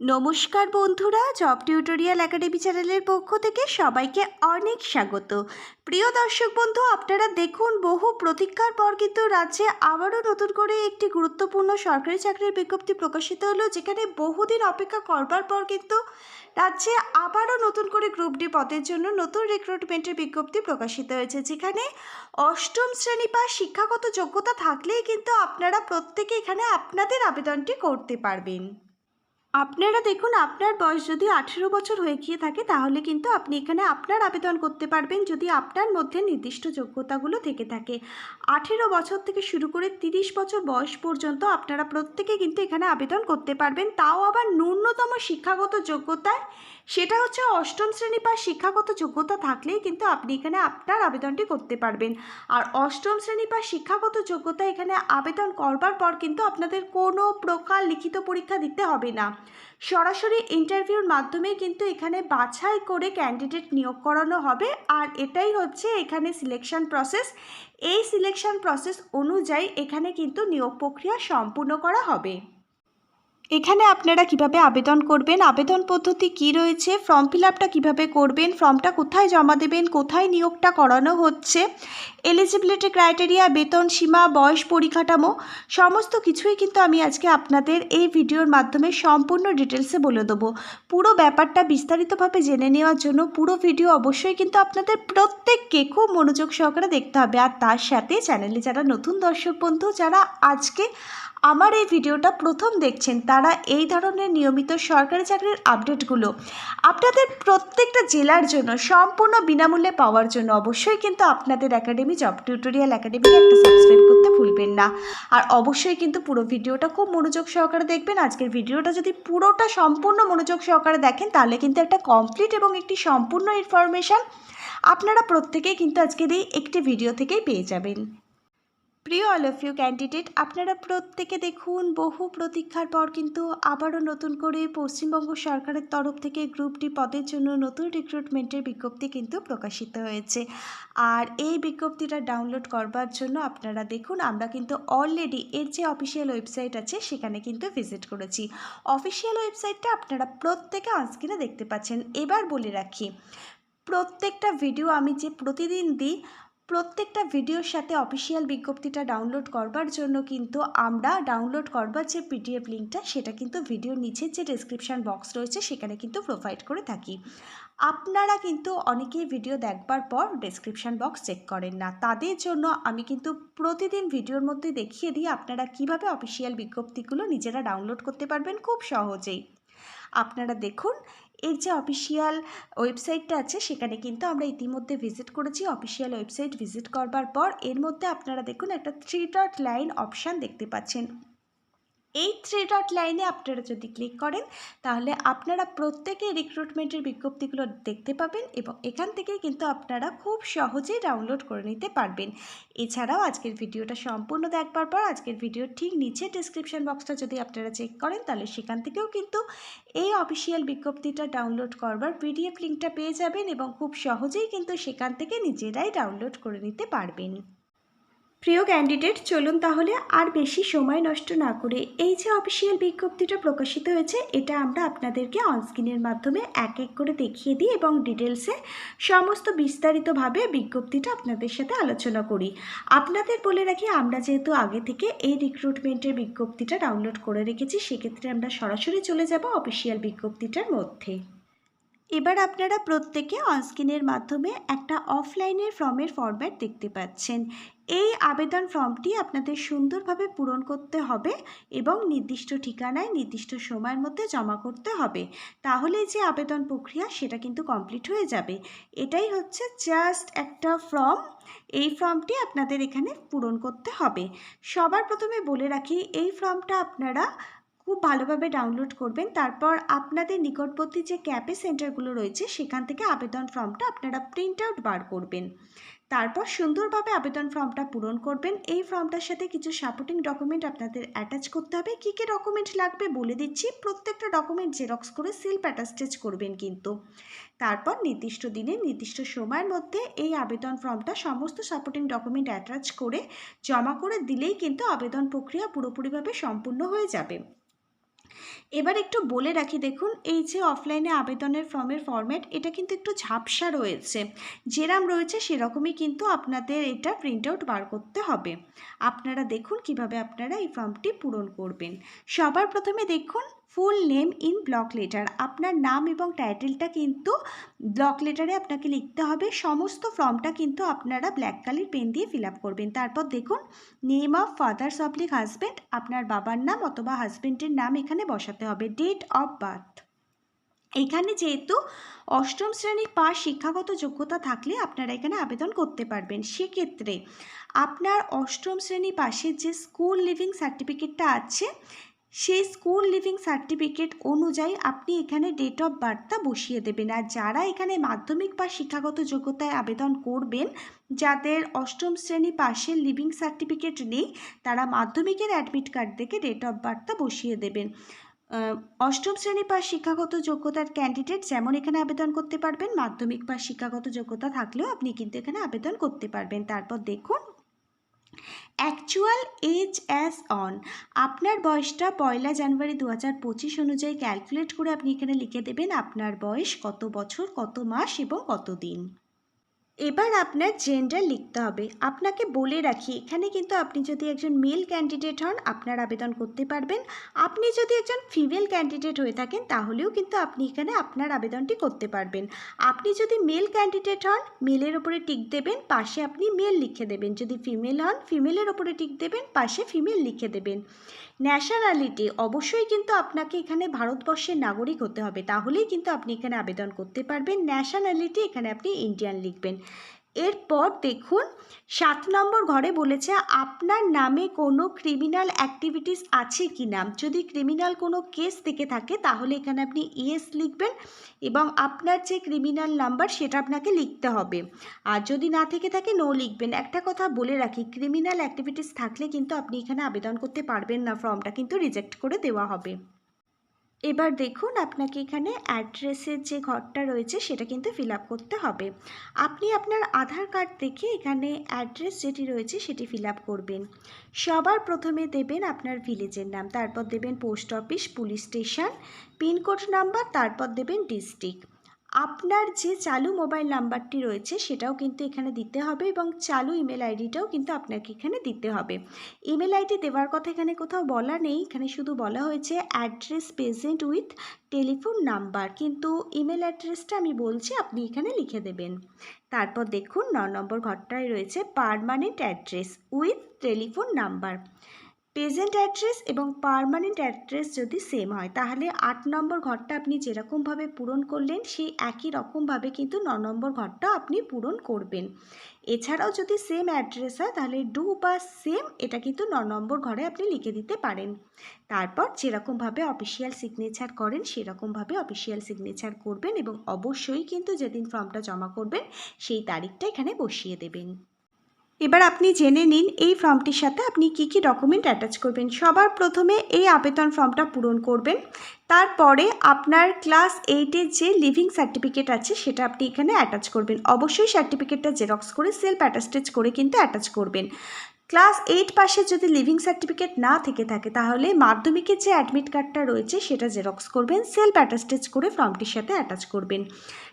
নমস্কার বন্ধুরা job tutorial academy চ্যানেলের পক্ষ থেকে সবাইকে অনেক স্বাগত। প্রিয় দর্শক বন্ধু, আপনারা দেখুন, বহু প্রতীক্ষার পর কিন্তু রাজ্যে আবারও নতুন করে একটি গুরুত্বপূর্ণ সরকারি চাকরির বিজ্ঞপ্তি প্রকাশিত হলো, যেখানে বহুদিন অপেক্ষা করবার পর কিন্তু রাজ্যে আবারও নতুন করে গ্রুপ ডি পদের জন্য নতুন রিক্রুটমেন্টের বিজ্ঞপ্তি প্রকাশিত হয়েছে, যেখানে অষ্টম শ্রেণি বা শিক্ষাগত যোগ্যতা থাকলেই কিন্তু আপনারা প্রত্যেকে এখানে আপনাদের আবেদনটি করতে পারবেন। আপনারা দেখুন, আপনার বয়স যদি আঠেরো বছর হয়ে গিয়ে থাকে, তাহলে কিন্তু আপনি এখানে আপনার আবেদন করতে পারবেন যদি আপনার মধ্যে নির্দিষ্ট যোগ্যতাগুলো থেকে থাকে। আঠেরো বছর থেকে শুরু করে তিরিশ বছর বয়স পর্যন্ত আপনারা প্রত্যেকে কিন্তু এখানে আবেদন করতে পারবেন। তাও আবার ন্যূনতম শিক্ষাগত যোগ্যতায় সেটা হচ্ছে অষ্টম শ্রেণি বা শিক্ষাগত যোগ্যতা থাকলেই কিন্তু আপনি এখানে আপনার আবেদনটি করতে পারবেন। আর অষ্টম শ্রেণি বা শিক্ষাগত যোগ্যতা এখানে আবেদন করবার পর কিন্তু আপনাদের কোনো প্রকার লিখিত পরীক্ষা দিতে হবে না। সরাসরি ইন্টারভিউর মাধ্যমে কিন্তু এখানে বাছাই করে ক্যান্ডিডেট নিয়োগ করানো হবে। আর এটাই হচ্ছে এখানে সিলেকশন প্রসেস এই সিলেকশন প্রসেস অনুযায়ী এখানে কিন্তু নিয়োগ প্রক্রিয়া সম্পূর্ণ করা হবে। এখানে আপনারা কীভাবে আবেদন করবেন? আবেদন পদ্ধতি কি রয়েছে? ফর্ম ফিল আপটা কীভাবে করবেন? ফর্মটা কোথায় জমা দেবেন? কোথায় নিয়োগটা করানো হচ্ছে? এলিজিবিলিটি ক্রাইটেরিয়া বেতন সীমা, বয়স পরিকাঠামো সমস্ত কিছুই কিন্তু আমি আজকে আপনাদের এই ভিডিওর মাধ্যমে সম্পূর্ণ ডিটেলসে বলে দেবো। পুরো ব্যাপারটা বিস্তারিতভাবে জেনে নেওয়ার জন্য পুরো ভিডিও অবশ্যই কিন্তু আপনাদের প্রত্যেককে খুব মনোযোগ সহকারে দেখতে হবে। আর তার সাথে চ্যানেলে যারা নতুন দর্শক বন্ধু, যারা আজকে আমার এই ভিডিওটা প্রথম দেখছেন তারা এই ধরনের নিয়মিত সরকারি চাকরির আপডেটগুলো। আপনাদের প্রত্যেকটা জেলার জন্য, সম্পূর্ণ বিনামূল্যে পাওয়ার জন্য অবশ্যই কিন্তু আপনাদের একাডেমি জব টিউটোরিয়াল একাডেমি একটা সাবস্ক্রাইব করতে ভুলবেন না। আর অবশ্যই কিন্তু পুরো ভিডিওটা খুব মনোযোগ সহকারে দেখবেন। আজকের ভিডিওটা যদি পুরোটা সম্পূর্ণ মনোযোগ সহকারে দেখেন, তাহলে কিন্তু একটা কমপ্লিট এবং একটি সম্পূর্ণ ইনফরমেশান আপনারা প্রত্যেকেই কিন্তু আজকের এই একটি ভিডিও থেকেই পেয়ে যাবেন। প্রিয় অল অফ ইউ ক্যান্ডিডেট আপনারা প্রত্যেকে দেখুন, বহু প্রতীক্ষার পর কিন্তু আবারও নতুন করে পশ্চিমবঙ্গ সরকারের তরফ থেকে গ্রুপ ডি পদের জন্য নতুন রিক্রুটমেন্টের বিজ্ঞপ্তি কিন্তু প্রকাশিত হয়েছে। আর এই বিজ্ঞপ্তিটা ডাউনলোড করবার জন্য আপনারা দেখুন, আমরা কিন্তু অলরেডি এর যে অফিসিয়াল ওয়েবসাইট আছে, সেখানে কিন্তু ভিজিট করেছি। অফিসিয়াল ওয়েবসাইটটা আপনারা প্রত্যেকে অনস্ক্রিনে দেখতে পাচ্ছেন। এবার বলে রাখি, প্রত্যেকটা ভিডিও আমি যে প্রতিদিন দিই প্রত্যেকটা ভিডিওর সাথে অফিসিয়াল বিজ্ঞপ্তিটা ডাউনলোড করবার জন্য কিন্তু আমরা ডাউনলোড করবার যে পিডিএফ লিঙ্কটা সেটা কিন্তু ভিডিওর নিচে যে ডেসক্রিপশান বক্স রয়েছে, সেখানে কিন্তু প্রোভাইড করে থাকি। আপনারা কিন্তু অনেকেই ভিডিও দেখবার পর ডেসক্রিপশান বক্স চেক করেন না। তাদের জন্য আমি কিন্তু প্রতিদিন ভিডিওর মধ্যে দেখিয়ে দিই আপনারা কীভাবে অফিসিয়াল বিজ্ঞপ্তিগুলো নিজেরা ডাউনলোড করতে পারবেন খুব সহজেই। আপনারা দেখুন এর যে অফিসিয়াল ওয়েবসাইটটা আছে, সেখানে কিন্তু আমরা ইতিমধ্যে ভিজিট করেছি। অফিসিয়াল ওয়েবসাইট ভিজিট করবার পর, এর মধ্যে আপনারা দেখুন একটা থ্রি ডট লাইন অপশান দেখতে পাচ্ছেন। এই থ্রি ডট লাইনে আপনারা যদি ক্লিক করেন, তাহলে আপনারা প্রত্যেকে রিক্রুটমেন্টের বিজ্ঞপ্তিগুলো দেখতে পাবেন এবং এখান থেকে কিন্তু আপনারা খুব সহজেই ডাউনলোড করে নিতে পারবেন। এছাড়াও আজকের ভিডিওটা সম্পূর্ণ দেখবার পর আজকের ভিডিওর ঠিক নিচে ডিসক্রিপশন বক্সটা যদি আপনারা চেক করেন, তাহলে সেখান থেকেও কিন্তু এই অফিসিয়াল বিজ্ঞপ্তিটা ডাউনলোড করবার পিডিএফ লিঙ্কটা পেয়ে যাবেন এবং খুব সহজেই কিন্তু সেখান থেকে নিজেরাই ডাউনলোড করে নিতে পারবেন। প্রিয় ক্যান্ডিডেট, চলুন তাহলে আর বেশি সময় নষ্ট না করে এই যে অফিসিয়াল বিজ্ঞপ্তিটা প্রকাশিত হয়েছে, এটা আমরা আপনাদেরকে অনস্ক্রিনের মাধ্যমে এক এক করে দেখিয়ে দিই এবং ডিটেলসে সমস্ত বিস্তারিতভাবে বিজ্ঞপ্তিটা আপনাদের সাথে আলোচনা করি। আপনাদের বলে রাখি, আমরা যেহেতু আগে থেকে এই রিক্রুটমেন্টের বিজ্ঞপ্তিটা ডাউনলোড করে রেখেছি, সেক্ষেত্রে আমরা সরাসরি চলে যাব অফিসিয়াল বিজ্ঞপ্তিটার মধ্যে। এবার আপনারা প্রত্যেকে অনস্ক্রিনের মাধ্যমে একটা অফলাইনের ফর্মের ফরম্যাট দেখতে পাচ্ছেন। এই আবেদন ফর্মটি আপনাদের সুন্দরভাবে পূরণ করতে হবে এবং নির্দিষ্ট ঠিকানায় নির্দিষ্ট সময়ের মধ্যে জমা করতে হবে। তাহলে যে আবেদন প্রক্রিয়া সেটা কিন্তু কমপ্লিট হয়ে যাবে। এটাই হচ্ছে জাস্ট একটা ফর্ম। এই ফর্মটি আপনাদের এখানে পূরণ করতে হবে। সবার প্রথমে বলে রাখি, এই ফর্মটা আপনারা খুব ভালোভাবে ডাউনলোড করবেন। তারপর আপনাদের নিকটবর্তী যে ক্যাপে সেন্টারগুলো রয়েছে, সেখান থেকে আবেদন ফর্মটা আপনারা প্রিন্ট আউট বার করবেন। তারপর সুন্দরভাবে আবেদন ফর্মটা পূরণ করবেন। এই ফর্মটার সাথে কিছু সাপোর্টিং ডকুমেন্ট আপনাদের অ্যাটাচ করতে হবে। কী কী ডকুমেন্ট লাগবে বলে দিচ্ছি। প্রত্যেকটা ডকুমেন্ট জেরক্স করে সিল অ্যাটাস্টেজ করবেন কিন্তু। তারপর নির্দিষ্ট দিনে, নির্দিষ্ট সময়ের মধ্যে এই আবেদন ফর্মটা সমস্ত সাপোর্টিং ডকুমেন্ট অ্যাটাচ করে জমা করে দিলেই কিন্তু আবেদন প্রক্রিয়া পুরোপুরিভাবে সম্পূর্ণ হয়ে যাবে। এবার একটু বলে রাখি, দেখুন, এই যে অফলাইনে আবেদনের ফর্মের ফর্ম্যাট এটা কিন্তু একটু ঝাপসা রয়েছে। যেরাম রয়েছে, সেরকমই কিন্তু আপনাদের এটা প্রিন্ট আউট বার করতে হবে। আপনারা দেখুন কীভাবে আপনারা এই ফর্মটি পূরণ করবেন। সবার প্রথমে দেখুন full name in block letter আপনার নাম এবং টাইটেলটা কিন্তু ব্লক লেটারে আপনাকে লিখতে হবে। সমস্ত ফর্মটা কিন্তু আপনারা ব্ল্যাক কালির পেন দিয়ে ফিল করবেন। তারপর দেখুন name of father's oblique husband আপনার বাবার নাম অথবা হাজব্যান্ডের নাম এখানে বসাতে হবে। ডেট অফ বার্থ এখানে যেহেতু অষ্টম শ্রেণির পাস শিক্ষাগত যোগ্যতা থাকলে আপনারা এখানে আবেদন করতে পারবেন। সেক্ষেত্রে আপনার অষ্টম শ্রেণি পাশের যে স্কুল লিভিং সার্টিফিকেটটা আছে সেই স্কুল লিভিং সার্টিফিকেট অনুযায়ী আপনি এখানে ডেট অফ বার্থটা বসিয়ে দেবেন। আর যারা এখানে মাধ্যমিক বা শিক্ষাগত যোগ্যতায় আবেদন করবেন, যাদের অষ্টম শ্রেণি পাশের লিভিং সার্টিফিকেট নেই, তারা মাধ্যমিকের অ্যাডমিট কার্ড দেখে ডেট অফ বার্থটা বসিয়ে দেবেন। অষ্টম শ্রেণি পাস শিক্ষাগত যোগ্যতার ক্যান্ডিডেট যেমন এখানে আবেদন করতে পারবেন, মাধ্যমিক বা শিক্ষাগত যোগ্যতা থাকলেও আপনি কিন্তু এখানে আবেদন করতে পারবেন। তারপর দেখুন অ্যাকচুয়াল এজ অ্যাজ অন আপনার বয়সটা পয়লা জানুয়ারি দু হাজার পঁচিশ অনুযায়ী ক্যালকুলেট করে আপনি এখানে লিখে দেবেন আপনার বয়স কত বছর, কত মাস এবং কত দিন। এবার আপনার জেন্ডার লিখতে হবে। আপনাকে বলে রাখি, এখানে কিন্তু আপনি যদি একজন মেল ক্যান্ডিডেট হন, আপনার আবেদন করতে পারবেন। আপনি যদি একজন ফিমেল ক্যান্ডিডেট হয়ে থাকেন, তাহলেও কিন্তু আপনি এখানে আপনার আবেদনটি করতে পারবেন। আপনি যদি মেল ক্যান্ডিডেট হন মেলের ওপরে টিক দেবেন, পাশে আপনি মেল লিখে দেবেন। যদি ফিমেল হন ফিমেলের ওপরে টিক দেবেন, পাশে ফিমেল লিখে দেবেন। ন্যাশনালিটি অবশ্যই কিন্তু আপনাকে এখানে ভারতবর্ষের নাগরিক হতে হবে। তাহলেই কিন্তু আপনি এখানে আবেদন করতে পারবেন। ন্যাশনালিটি এখানে আপনি ইন্ডিয়ান লিখবেন। এরপর দেখুন, সাত নম্বর ঘরে বলেছে, আপনার নামে কোনো ক্রিমিনাল অ্যাক্টিভিটিস আছে কি না? যদি ক্রিমিনাল কোনো কেস থেকে থাকে, তাহলে এখানে আপনি ইয়েস লিখবেন এবং আপনার যে ক্রিমিনাল নাম্বার সেটা আপনাকে লিখতে হবে। আর যদি না থেকে থাকে নো লিখবেন। একটা কথা বলে রাখি ক্রিমিনাল অ্যাক্টিভিটিস থাকলে কিন্তু আপনি এখানে আবেদন করতে পারবেন না ফর্মটা কিন্তু রিজেক্ট করে দেওয়া হবে। এবার দেখুন আপনাকে এখানে অ্যাড্রেসের যে ঘরটা রয়েছে সেটা কিন্তু ফিল করতে হবে। আপনি আপনার আধার কার্ড দেখে এখানে অ্যাড্রেস যেটি রয়েছে সেটি ফিল করবেন। সবার প্রথমে দেবেন আপনার ভিলেজের নাম, তারপর দেবেন post office police station pincode number তারপর দেবেন ডিস্ট্রিক্ট আপনার যে চালু মোবাইল নাম্বারটি রয়েছে সেটাও কিন্তু এখানে দিতে হবে এবং চালু ইমেল আইডিটাও কিন্তু আপনাকে এখানে দিতে হবে। ইমেল আইডি দেওয়ার কথা এখানে কোথাও বলা নেই। এখানে শুধু বলা হয়েছে address present with telephone number. কিন্তু ইমেল অ্যাড্রেসটা আমি বলছি, আপনি এখানে লিখে দেবেন। তারপর দেখুন, ন নম্বর ঘরটায় রয়েছে permanent address with telephone number. Present address এবং পার্মানেন্ট অ্যাড্রেস যদি সেম হয়, তাহলে আট নম্বর ঘরটা আপনি যেরকমভাবে পূরণ করলেন, সেই একই রকমভাবে কিন্তু ন নম্বর ঘরটা আপনি পূরণ করবেন। এছাড়াও যদি সেম অ্যাড্রেস হয়, তাহলে ডু বা সেম এটা কিন্তু ন নম্বর ঘরে আপনি লিখে দিতে পারেন। তারপর যেরকমভাবে অফিসিয়াল সিগনেচার করেন সেরকমভাবে অফিসিয়াল সিগনেচার করবেন এবং অবশ্যই কিন্তু যেদিন ফর্মটা জমা করবেন, সেই তারিখটা এখানে বসিয়ে দেবেন। এবার আপনি জেনে নিন এই ফর্মটির সাথে আপনি কি কি ডকুমেন্ট অ্যাটাচ করবেন। সবার প্রথমে এই আবেদন ফর্মটা পূরণ করবেন। তারপরে আপনার ক্লাস এইটের যে লিভিং সার্টিফিকেট আছে, সেটা আপনি এখানে অ্যাটাচ করবেন। অবশ্যই সার্টিফিকেটটা জেরক্স করে সেলফ অ্যাটাস্টেজ করে কিন্তু অ্যাটাচ করবেন। ক্লাস এইট পাশে যদি লিভিং সার্টিফিকেট না থেকে থাকে, তাহলে মাধ্যমিকের যে অ্যাডমিট কার্ডটা রয়েছে, সেটা জেরক্স করবেন। সেলফ অ্যাটাস্টেজ করে ফর্মটির সাথে অ্যাটাচ করবেন।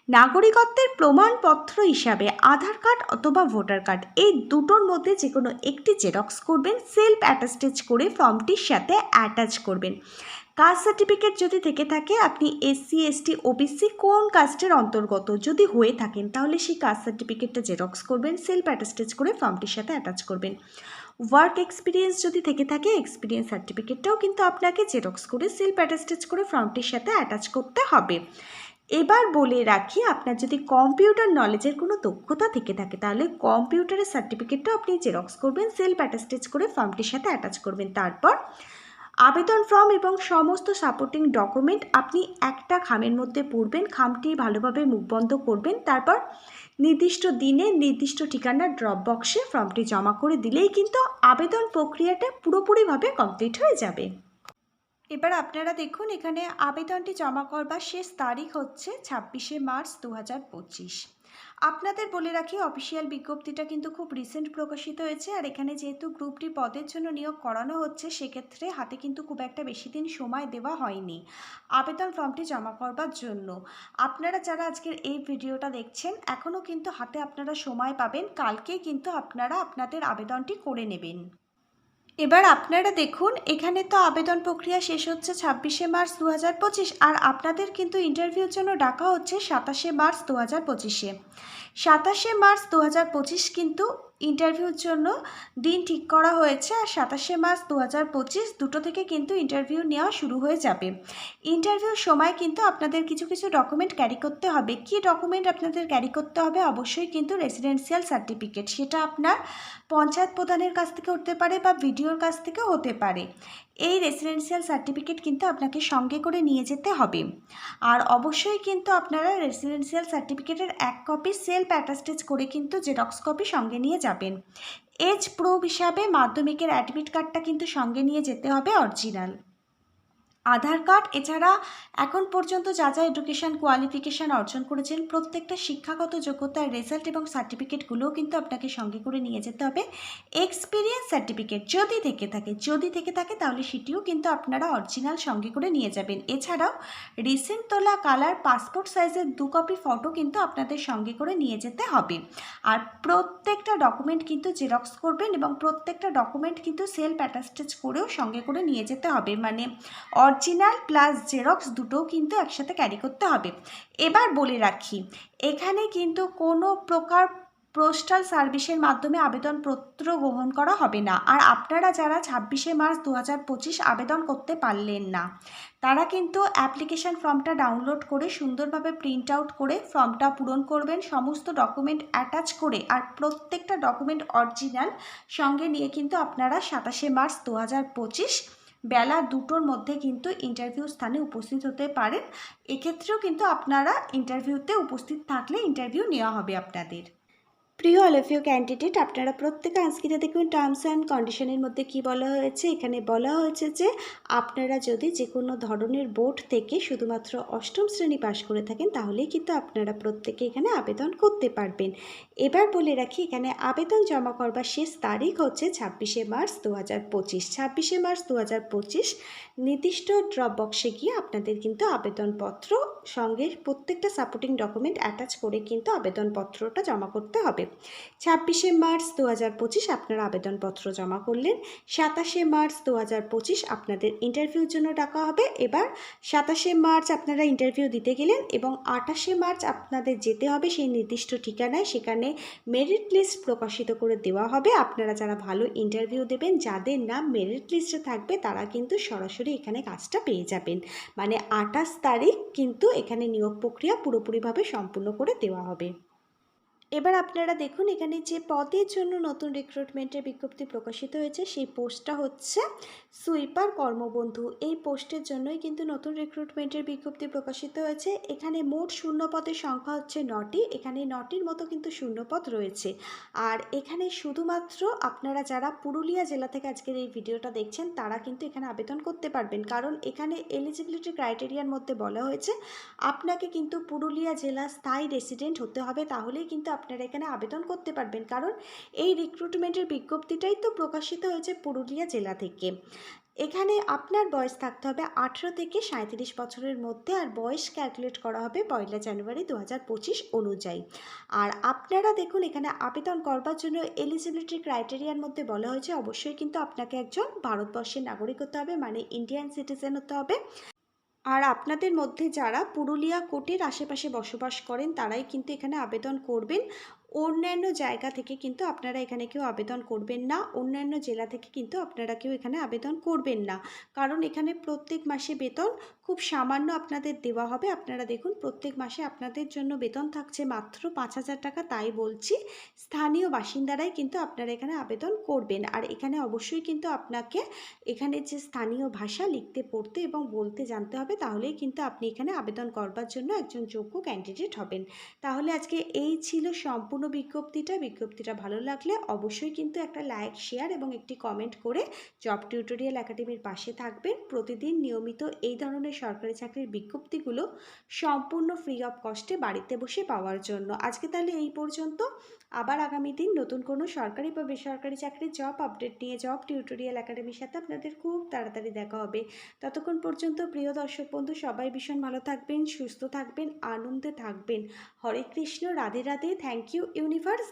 নাগরিকত্বের প্রমাণপত্র হিসাবে আধার কার্ড অথবা ভোটার কার্ড, এই দুটোর মধ্যে যে কোনো একটি জেরক্স করবেন সেলফ অ্যাটাস্টেজ করে ফর্মটির সাথে অ্যাটাচ করবেন। কাস্ট সার্টিফিকেট যদি থেকে থাকে, আপনি এসসি এসটি ওবিসি কোন কাস্টের অন্তর্গত যদি হয়ে থাকেন, তাহলে সেই কাস্ট সার্টিফিকেটটা জেরক্স করবেন সেলফ অ্যাটাস্টেজ করে ফর্মটির সাথে অ্যাটাচ করবেন। ওয়ার্ক এক্সপিরিয়েন্স যদি থেকে থাকে এক্সপিরিয়েন্স সার্টিফিকেটটাও কিন্তু আপনাকে জেরক্স করে সেলফ অ্যাটাস্টেজ করে ফর্মটির সাথে অ্যাটাচ করতে হবে। এবার বলে রাখি, আপনার যদি কম্পিউটার নলেজের কোনো দক্ষতা থেকে থাকে, তাহলে কম্পিউটারের সার্টিফিকেটটাও আপনি জেরক্স করবেন সেলফ অ্যাটাস্টেজ করে ফর্মটির সাথে অ্যাটাচ করবেন। তারপর আবেদন ফর্ম এবং সমস্ত সাপোর্টিং ডকুমেন্ট আপনি একটা খামের মধ্যে পড়বেন, খামটি ভালোভাবে মুখবন্ধ করবেন। তারপর নির্দিষ্ট দিনে নির্দিষ্ট ঠিকানার ড্রপ বক্সে ফর্মটি জমা করে দিলেই কিন্তু আবেদন প্রক্রিয়াটা পুরোপুরিভাবে কমপ্লিট হয়ে যাবে। এবার আপনারা দেখুন এখানে আবেদনটি জমা করবার শেষ তারিখ হচ্ছে ছাব্বিশে মার্চ দু হাজার পঁচিশ। আপনাদের বলে রাখি অফিসিয়াল বিজ্ঞপ্তিটা কিন্তু খুব রিসেন্ট প্রকাশিত হয়েছে আর এখানে যেহেতু গ্রুপটি পদের জন্য নিয়োগ করানো হচ্ছে, সেক্ষেত্রে হাতে কিন্তু খুব একটা বেশি দিন সময় দেওয়া হয়নি আবেদন ফর্মটি জমা করবার জন্য। আপনারা যারা আজকের এই ভিডিওটা দেখছেন, এখনও কিন্তু হাতে আপনারা সময় পাবেন, কালকেই কিন্তু আপনারা আপনাদের আবেদনটি করে নেবেন। এবার আপনারা দেখুন, এখানে তো আবেদন প্রক্রিয়া শেষ হচ্ছে ছাব্বিশে মার্চ দু হাজার পঁচিশ, আর আপনাদের কিন্তু ইন্টারভিউর জন্য ডাকা হচ্ছে সাতাশে মার্চ দু হাজার পঁচিশে। সাতাশে মার্চ দু হাজার পঁচিশ কিন্তু ইন্টারভিউর জন্য দিন ঠিক করা হয়েছে আর সাতাশে মার্চ দু হাজার পঁচিশ দুটো থেকে কিন্তু ইন্টারভিউ নেওয়া শুরু হয়ে যাবে। ইন্টারভিউর সময় কিন্তু আপনাদের কিছু কিছু ডকুমেন্ট ক্যারি করতে হবে। কি ডকুমেন্ট আপনাদের ক্যারি করতে হবে? অবশ্যই কিন্তু রেসিডেন্সিয়াল সার্টিফিকেট সেটা আপনার পঞ্চায়েত প্রধানের কাছ থেকে হতে পারে বা ভিডিওর কাছ থেকে হতে পারে। এই রেসিডেন্সিয়াল সার্টিফিকেট কিন্তু আপনাকে সঙ্গে করে নিয়ে যেতে হবে। আর অবশ্যই কিন্তু আপনারা রেসিডেন্সিয়াল সার্টিফিকেটের এক কপি সেলফ অ্যাটাস্টেজ করে কিন্তু জেরক্স কপি সঙ্গে নিয়ে যাবেন। এজ প্রুফ হিসাবে মাধ্যমিকের অ্যাডমিট কার্ডটা কিন্তু সঙ্গে নিয়ে যেতে হবে অরিজিনাল আধার কার্ড, এছাড়া এখন পর্যন্ত যা যা এডুকেশন কোয়ালিফিকেশান অর্জন করেছেন, প্রত্যেকটা শিক্ষাগত যোগ্যতার রেজাল্ট এবং সার্টিফিকেটগুলোও কিন্তু আপনাকে সঙ্গে করে নিয়ে যেতে হবে। এক্সপিরিয়েন্স সার্টিফিকেট যদি থেকে থাকে, যদি থেকে থাকে তাহলে সেটিও কিন্তু আপনারা অরিজিনাল সঙ্গে করে নিয়ে যাবেন। এছাড়াও রিসেন্ট তোলা কালার পাসপোর্ট সাইজের দু কপি ফটো কিন্তু আপনাদের সঙ্গে করে নিয়ে যেতে হবে। আর প্রত্যেকটা ডকুমেন্ট কিন্তু জেরক্স করবেন এবং প্রত্যেকটা ডকুমেন্ট কিন্তু সেলফ অ্যাটাস্টেজ করেও সঙ্গে করে নিয়ে যেতে হবে। মানে অরিজিনাল প্লাস জেরক্স দুটোও কিন্তু একসাথে ক্যারি করতে হবে। এবার বলে রাখি, এখানে কিন্তু কোনো প্রকার পোস্টাল সার্ভিসের মাধ্যমে আবেদনপত্র গ্রহণ করা হবে না। আর আপনারা যারা ছাব্বিশে মার্চ দু হাজার পঁচিশ আবেদন করতে পারলেন না, তারা কিন্তু অ্যাপ্লিকেশান ফর্মটা ডাউনলোড করে সুন্দরভাবে প্রিন্ট আউট করে ফর্মটা পূরণ করবেন, সমস্ত ডকুমেন্ট অ্যাটাচ করে আর প্রত্যেকটা ডকুমেন্ট অরিজিনাল সঙ্গে নিয়ে কিন্তু আপনারা সাতাশে মার্চ দু হাজার পঁচিশ বেলা দুটোর মধ্যে কিন্তু ইন্টারভিউ স্থানে উপস্থিত হতে পারেন। এক্ষেত্রেও কিন্তু আপনারা ইন্টারভিউতে উপস্থিত থাকলে ইন্টারভিউ নেওয়া হবে আপনাদের। প্রিয় অলফিও ক্যান্ডিডেট আপনারা প্রত্যেকে আজকে দেখুন টার্মস অ্যান্ড কন্ডিশনের মধ্যে কি বলা হয়েছে? এখানে বলা হয়েছে যে, আপনারা যদি যে কোনো ধরনের বোর্ড থেকে শুধুমাত্র অষ্টম শ্রেণি পাশ করে থাকেন, তাহলেই কিন্তু আপনারা প্রত্যেকে এখানে আবেদন করতে পারবেন। এবার বলে রাখি, এখানে আবেদন জমা করবার শেষ তারিখ হচ্ছে ছাব্বিশে মার্চ দু হাজার পঁচিশ। ছাব্বিশে মার্চ দু হাজার পঁচিশ নির্দিষ্ট ড্রপ বক্সে গিয়ে আপনাদের কিন্তু আবেদনপত্র সঙ্গে প্রত্যেকটা সাপোর্টিং ডকুমেন্ট অ্যাটাচ করে কিন্তু আবেদনপত্রটা জমা করতে হবে। ছাব্বিশে মার্চ দু হাজার পঁচিশ আপনারা আবেদনপত্র জমা করলেন। সাতাশে মার্চ দু হাজার পঁচিশ আপনাদের ইন্টারভিউর জন্য ডাকা হবে। এবার সাতাশে মার্চ আপনারা ইন্টারভিউ দিতে গেলেন এবং আঠাশে মার্চ আপনাদের যেতে হবে সেই নির্দিষ্ট ঠিকানায়। সেখানে মেরিট লিস্ট প্রকাশিত করে দেওয়া হবে। আপনারা যারা ভালো ইন্টারভিউ দেবেন, যাদের নাম মেরিট লিস্টে থাকবে, তারা কিন্তু সরাসরি এখানে কাজটা পেয়ে যাবেন। মানে আঠাশ তারিখ কিন্তু এখানে নিয়োগ প্রক্রিয়া পুরোপুরিভাবে সম্পূর্ণ করে দেওয়া হবে। এবার আপনারা দেখুন এখানে যে পদের জন্য নতুন রিক্রুটমেন্টের বিজ্ঞপ্তি প্রকাশিত হয়েছে, সেই পোস্টটা হচ্ছে সুইপার কর্মবন্ধু। এই পোস্টের জন্যই কিন্তু নতুন রিক্রুটমেন্টের বিজ্ঞপ্তি প্রকাশিত হয়েছে। এখানে মোট শূন্য পদের সংখ্যা হচ্ছে নটি। এখানে নটির মতো কিন্তু শূন্যপদ রয়েছে। আর এখানে শুধুমাত্র আপনারা যারা পুরুলিয়া জেলা থেকে আজকের এই ভিডিওটা দেখছেন, তারা কিন্তু এখানে আবেদন করতে পারবেন। কারণ এখানে এলিজিবিলিটি ক্রাইটেরিয়ার মধ্যে বলা হয়েছে, আপনাকে কিন্তু পুরুলিয়া জেলা স্থায়ী রেসিডেন্ট হতে হবে। তাহলেই কিন্তু আপনারা এখানে আবেদন করতে পারবেন। কারণ এই রিক্রুটমেন্টের বিজ্ঞপ্তিটাই তো প্রকাশিত হয়েছে পুরুলিয়া জেলা থেকে। এখানে আপনার বয়স থাকতে হবে আঠেরো থেকে সাঁত্রিশ বছরের মধ্যে আর বয়স ক্যালকুলেট করা হবে পয়লা জানুয়ারি দু পঁচিশ অনুযায়ী। আর আপনারা দেখুন এখানে আবেদন করবার জন্য এলিজিবিলিটি ক্রাইটেরিয়ার মধ্যে বলা হয়েছে, অবশ্যই কিন্তু আপনাকে একজন ভারতবর্ষের নাগরিক হতে হবে মানে ইন্ডিয়ান সিটিজেন হতে হবে। আর আপনাদের মধ্যে যারা পুরুলিয়া কোটের আশেপাশে বসবাস করেন তারাই কিন্তু এখানে আবেদন করবেন। অন্যান্য জায়গা থেকে কিন্তু আপনারা এখানে কেউ আবেদন করবেন না, অন্যান্য জেলা থেকে কিন্তু আপনারা কেউ এখানে আবেদন করবেন না। কারণ এখানে প্রত্যেক মাসে বেতন খুব সামান্য আপনাদের দেওয়া হবে। আপনারা দেখুন, প্রত্যেক মাসে আপনাদের জন্য বেতন থাকছে মাত্র পাঁচ হাজার টাকা, তাই বলছি স্থানীয় বাসিন্দারাই কিন্তু আপনারা এখানে আবেদন করবেন। আর এখানে অবশ্যই কিন্তু আপনাকে এখানে যে স্থানীয় ভাষা লিখতে, পড়তে এবং বলতে জানতে হবে, তাহলেই কিন্তু আপনি এখানে আবেদন করবার জন্য একজন যোগ্য ক্যান্ডিডেট হবেন। তাহলে আজকে এই ছিল সম্পূর্ণ বিজ্ঞপ্তিটা বিজ্ঞপ্তিটা ভালো লাগলে অবশ্যই কিন্তু একটা লাইক শেয়ার এবং একটি কমেন্ট করে জব টিউটোরিয়াল একাডেমির পাশে থাকবেন। প্রতিদিন নিয়মিত এই ধরনের সরকারি চাকরির বিজ্ঞপ্তিগুলো সম্পূর্ণ ফ্রি অফ কস্টে বাড়িতে বসে পাওয়ার জন্য। আজকে তাহলে এই পর্যন্ত। আবার আগামী দিন নতুন কোনো সরকারি বা বেসরকারি চাকরির জব আপডেট নিয়ে জব টিউটোরিয়াল একাডেমির সাথে আপনাদের খুব তাড়াতাড়ি দেখা হবে। ততক্ষণ পর্যন্ত প্রিয় দর্শক বন্ধু, সবাই ভীষণ ভালো থাকবেন, সুস্থ থাকবেন, আনন্দে থাকবেন। Hare Krishna, Radhe Radhe thank you universe